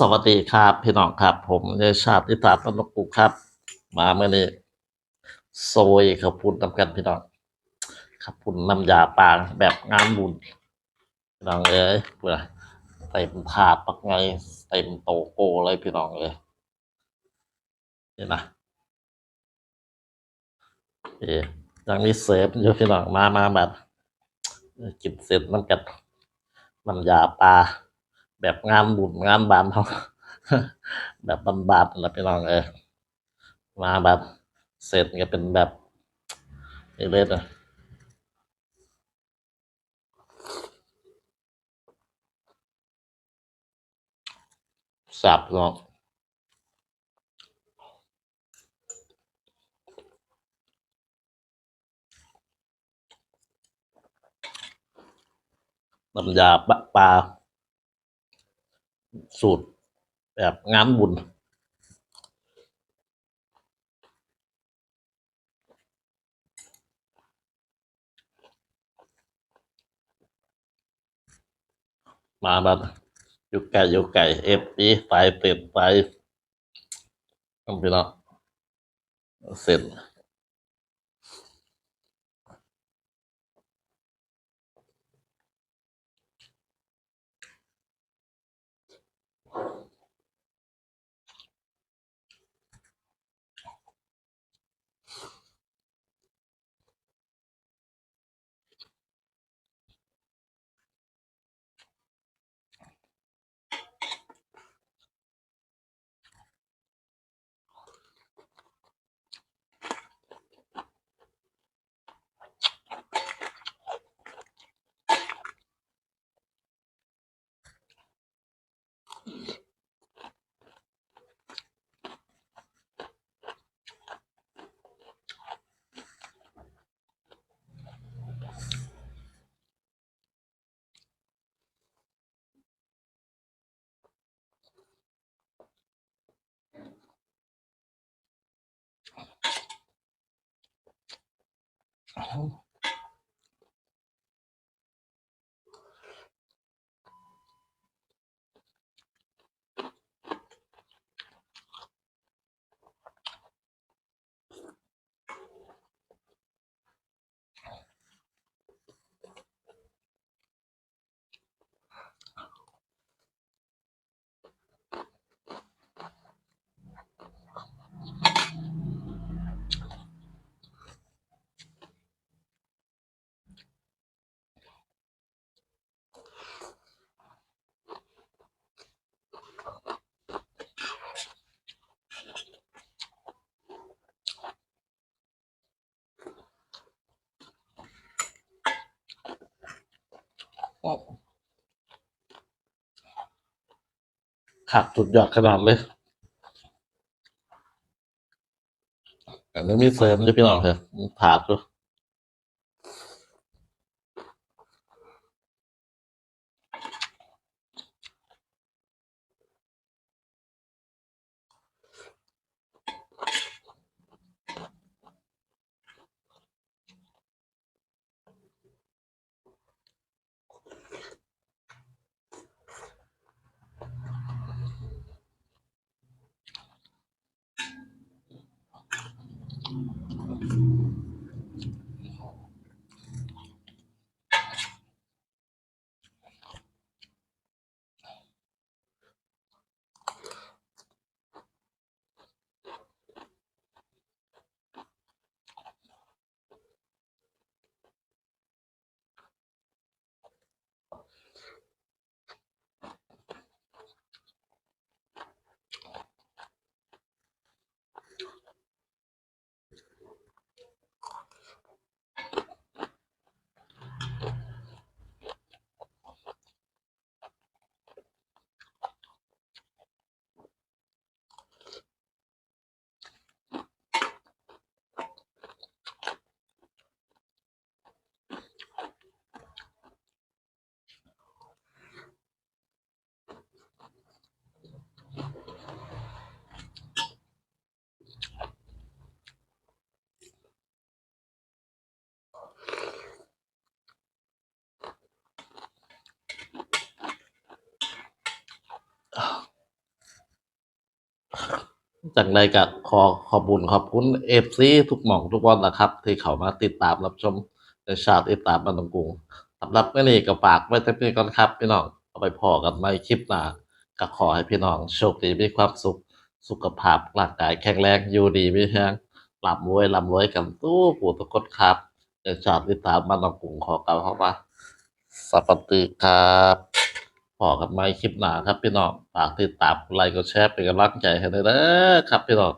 สวัสดีครับ พี่น้องครับ ผมเดชาติตาตนกุครับ มาเมื่อนี้โซยขับพุนนำกันพี่น้องขับพุนน้ำยาปลาแบบงานบุญพี่น้องเอ้ยเพื่อเต็มถาดปักไงเต็มโตโกเลยพี่น้องเอ้ยนี่นะเอ๊ยังมีเซฟอยู่พี่น้องมามาแบบกินเสร็จน้ำกันน้ำยาปลา แบบงานบุญงานบานเขาแบบบานๆนะพี่น้องเออมาแบบเสร็จก็เป็นแบบนี่เลยนะสับเนาะน้ำยาปลาปลา สูตรแบบงานบุญ มาแบบอยู่ไก่อยู่ไก่เอฟอีไฟเป็ดไฟต้องพี่น้องเสร็จ Oh, ขับสุดยอดขนาดเลยอันนี้มีเสริมด้วยพี่น้องเถอะถาดด้วย จังไรก็ขอขอบุญขอบคุณเอฟซีทุกหม่องทุกวันนะครับ ที่เขามาติดตามรับชมในชาติติดตามบันตงกุงสำหรับเมื่อนี้ก็ฝากไว้แต่เพียงก่อนครับ พี่น้องเอาไปพอกันในคลิปหน้าก็ขอให้พี่น้องโชคดีมีความสุข สุขภาพร่างกายแข็งแรงอยู่ดีมีแรงหลับรวยลำรวยกันตู้ปู่ตะกดครับในชาติติดตามบันตงกุงขอกล่าวคำว่าสวัสดีครับ พอกันในคลิปหน้าครับพี่น้องฝากติดตามไลค์กดแชร์เป็นกำลังใจให้ด้วยนะครับพี่น้อง